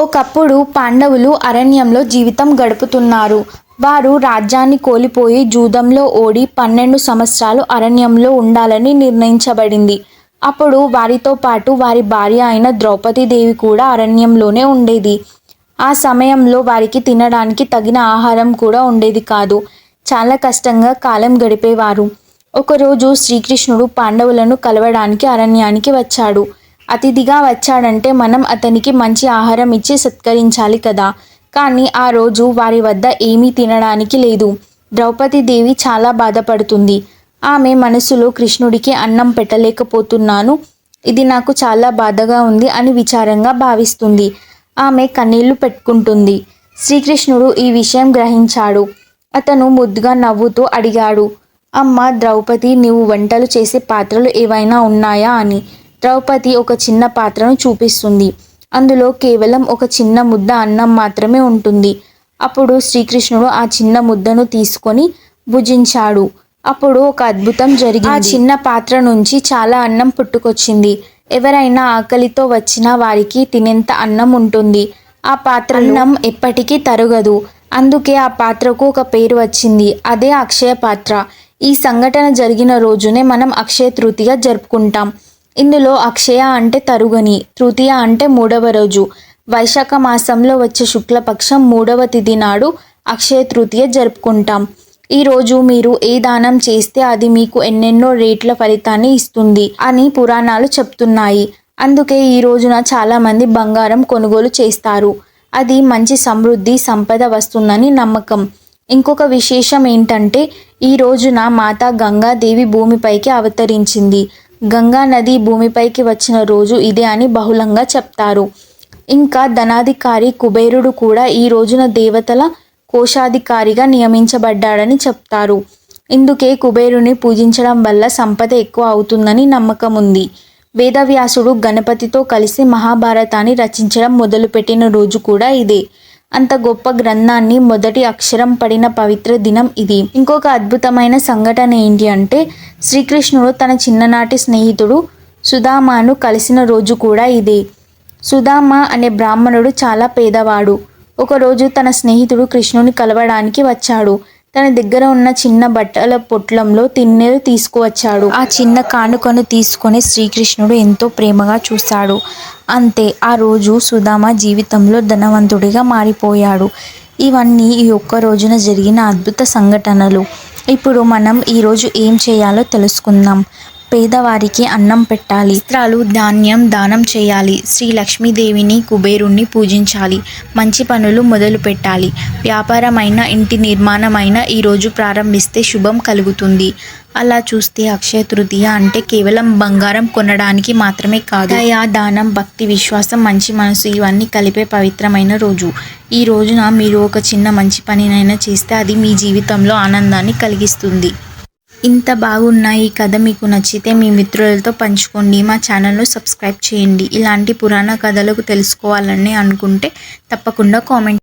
ఒకప్పుడు పాండవులు అరణ్యంలో జీవితం గడుపుతున్నారు. వారు రాజ్యాన్ని కోల్పోయి జూదంలో ఓడి పన్నెండు సంవత్సరాలు అరణ్యంలో ఉండాలని నిర్ణయించబడింది. అప్పుడు వారితో పాటు వారి భార్య అయిన ద్రౌపదీదేవి కూడా అరణ్యంలోనే ఉండేది. ఆ సమయంలో వారికి తినడానికి తగిన ఆహారం కూడా ఉండేది కాదు. చాలా కష్టంగా కాలం గడిపేవారు. ఒకరోజు శ్రీకృష్ణుడు పాండవులను కలవడానికి అరణ్యానికి వచ్చాడు. అతిథిగా వచ్చాడంటే మనం అతనికి మంచి ఆహారం ఇచ్చి సత్కరించాలి కదా. కానీ ఆ రోజు వారి వద్ద ఏమీ తినడానికి లేదు. ద్రౌపదీదేవి చాలా బాధపడుతుంది. ఆమె మనసులో కృష్ణుడికి అన్నం పెట్టలేకపోతున్నాను. ఇది నాకు చాలా బాధగా ఉంది అని విచారంగా భావిస్తుంది. ఆమె కన్నీళ్ళు పెట్టుకుంటుంది. శ్రీకృష్ణుడు ఈ విషయం గ్రహించాడు. అతను ముద్దుగా నవ్వుతూ అడిగాడు అమ్మ ద్రౌపది నీవు వంటలు చేసే పాత్రలు ఏవైనా ఉన్నాయా? అని. ద్రౌపది ఒక చిన్న పాత్రను చూపిస్తుంది. అందులో కేవలం ఒక చిన్న ముద్ద అన్నం మాత్రమే ఉంటుంది. అప్పుడు శ్రీకృష్ణుడు ఆ చిన్న ముద్దను తీసుకొని భుజించాడు. అప్పుడు ఒక అద్భుతం జరిగింది. ఆ చిన్న పాత్ర నుంచి చాలా అన్నం పుట్టుకొచ్చింది. ఎవరైనా ఆకలితో వచ్చిన వారికి తినేంత అన్నం ఉంటుంది. ఆ పాత్ర అన్నం ఎప్పటికీ తరగదు. అందుకే ఆ పాత్రకు ఒక పేరు వచ్చింది. అదే అక్షయ పాత్ర. ఈ సంఘటన జరిగిన రోజునే మనం అక్షయ తృతీయ జరుపుకుంటాం. ఇందులో అక్షయ అంటే తరుగని తృతీయ అంటే మూడవ రోజు. వైశాఖ మాసంలో వచ్చే శుక్లపక్షం మూడవ తిథి నాడు అక్షయ తృతీయ జరుపుకుంటాం. ఈ రోజు మీరు ఏ దానం చేస్తే అది మీకు ఎన్నెన్నో రేట్ల ఫలితాన్ని ఇస్తుంది అని పురాణాలు చెప్తున్నాయి. అందుకే ఈ రోజున చాలామంది బంగారం కొనుగోలు చేస్తారు. అది మంచి సమృద్ధి సంపద వస్తుందని నమ్మకం. ఇంకొక విశేషం ఏంటంటే ఈ రోజున మాతా గంగాదేవి భూమిపైకి అవతరించింది. గంగా నది భూమిపైకి వచ్చిన రోజు ఇదే అని బహుళంగా చెప్తారు. ఇంకా ధనాధికారి కుబేరుడు కూడా ఈ రోజున దేవతల కోశాధికారిగా నియమించబడ్డాడని చెప్తారు. ఇందుకే కుబేరుని పూజించడం వల్ల సంపద ఎక్కువ అవుతుందని నమ్మకం ఉంది. వేదవ్యాసుడు గణపతితో కలిసి మహాభారతాన్ని రచించడం మొదలుపెట్టిన రోజు కూడా ఇదే. అంత గొప్ప గ్రంథాన్ని మొదటి అక్షరం పడిన పవిత్ర దినం ఇది. ఇంకొక అద్భుతమైన సంఘటన ఏంటి అంటే శ్రీకృష్ణుడు తన చిన్ననాటి స్నేహితుడు సుధామాను కలిసిన రోజు కూడా ఇదే. సుధామ అనే బ్రాహ్మణుడు చాలా పేదవాడు. ఒకరోజు తన స్నేహితుడు కృష్ణుని కలవడానికి వచ్చాడు. తన దగ్గర ఉన్న చిన్న బట్టల పొట్లంలో తిన్నెలు తీసుకువచ్చాడు. ఆ చిన్న కానుకను తీసుకొని శ్రీకృష్ణుడు ఎంతో ప్రేమగా చూశాడు. అంతే ఆ రోజు సుధామ జీవితంలో ధనవంతుడిగా మారిపోయాడు. ఇవన్నీ ఈ ఒక్క రోజున జరిగిన అద్భుత సంఘటనలు. ఇప్పుడు మనం ఈరోజు ఏం చేయాలో తెలుసుకుందాం. పేదవారికి అన్నం పెట్టాలి. వస్త్రాలు ధాన్యం దానం చేయాలి. శ్రీ లక్ష్మీదేవిని కుబేరుణ్ణి పూజించాలి. మంచి పనులు మొదలు పెట్టాలి. వ్యాపారమైన ఇంటి నిర్మాణమైన ఈరోజు ప్రారంభిస్తే శుభం కలుగుతుంది. అలా చూస్తే అక్షయ తృతీయ అంటే కేవలం బంగారం కొనడానికి మాత్రమే కాదు. దయా దానం భక్తి విశ్వాసం మంచి మనసు ఇవన్నీ కలిపే పవిత్రమైన రోజు. ఈ రోజున మీరు ఒక చిన్న మంచి పనినైనా చేస్తే అది మీ జీవితంలో ఆనందాన్ని కలిగిస్తుంది. ఇంత బాగున్నాయి ఈ కథ మీకు నచ్చితే మీ మిత్రులతో పంచుకోండి. మా ఛానల్ను సబ్స్క్రైబ్ చేయండి. ఇలాంటి పురాణ కథలకు తెలుసుకోవాలని అనుకుంటే తప్పకుండా కామెంట్